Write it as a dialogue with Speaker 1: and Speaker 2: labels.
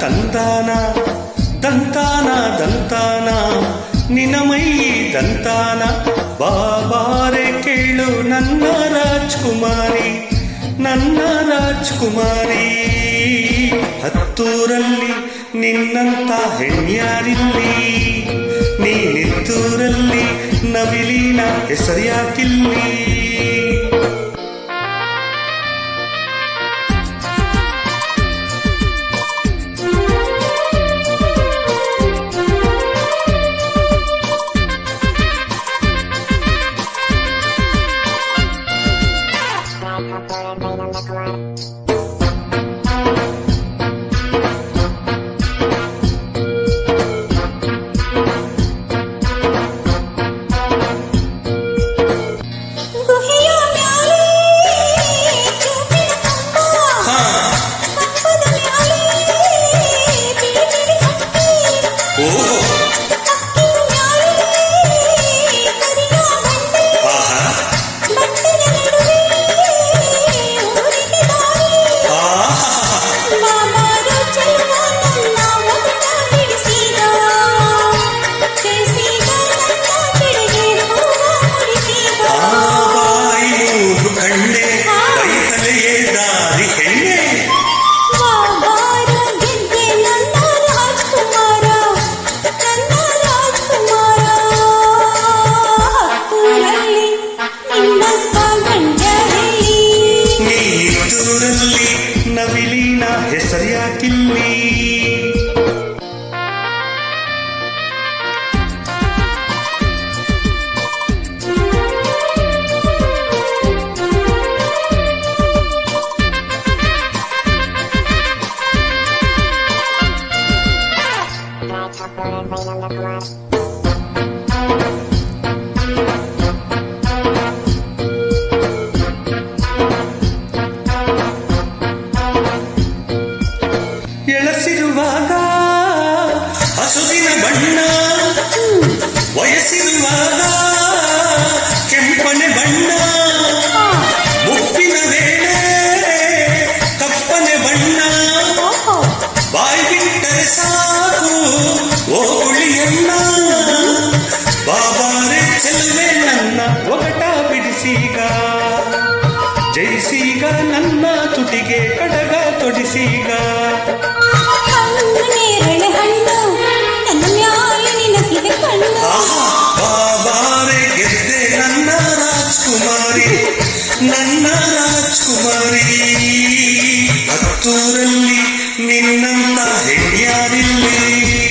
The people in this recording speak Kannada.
Speaker 1: ತಂದಾನ
Speaker 2: ದಂತಾನ ದಂತಾನ ನಿನಮೈ ದಂತಾನ. ಬಾಬಾರೆ ಕೇಳು ನನ್ನ ರಾಜ್ಕುಮಾರಿ ನನ್ನ ರಾಜ್ಕುಮಾರಿ. ಹತ್ತೂರಲ್ಲಿ ನಿನ್ನಂತ ಹೆಣ್ಯಾರಿಲ್ಲಿ ನೀನಿತ್ತೂರಲ್ಲಿ ನವಿಲಿನ ಹೆಸರ್ಯಾಕಿಲ್ಲಿ سريع كلي ಹಸುವಿನ ಬಣ್ಣ ವಯಸ್ಸಿರುವಾಗ ಕೆಂಪನೆ ಬಣ್ಣ ಮುಪ್ಪಿನ ವೇಳೆ ಕಪ್ಪನೆ ಬಣ್ಣ
Speaker 1: ಓಹೋ
Speaker 2: ಬಾಯಿ ಬಿಟ್ಟರೆ ಸಾಕು ಓ ಉಳಿಯಣ್ಣ ಬಾಬಾರೆ ಚೆಲುವೆ ನನ್ನ ಒಗಟ ಬಿಡಿಸೀಗ ಜಯಿಸೀಗ ನನ್ನ ತುಟಿಗೆ ಕಡಗ ತೊಡಿಸೀಗ ಬಾಬಾರೆ ಗೆದ್ದೆ ನನ್ನ ರಾಜ್ಕುಮಾರಿ
Speaker 1: ನನ್ನ ರಾಜ್ಕುಮಾರಿ.
Speaker 2: ಹತ್ತೂರಲ್ಲಿ ನಿನ್ನಂತ ಹೆಣ್ಯಾರಿಲ್ಲಿ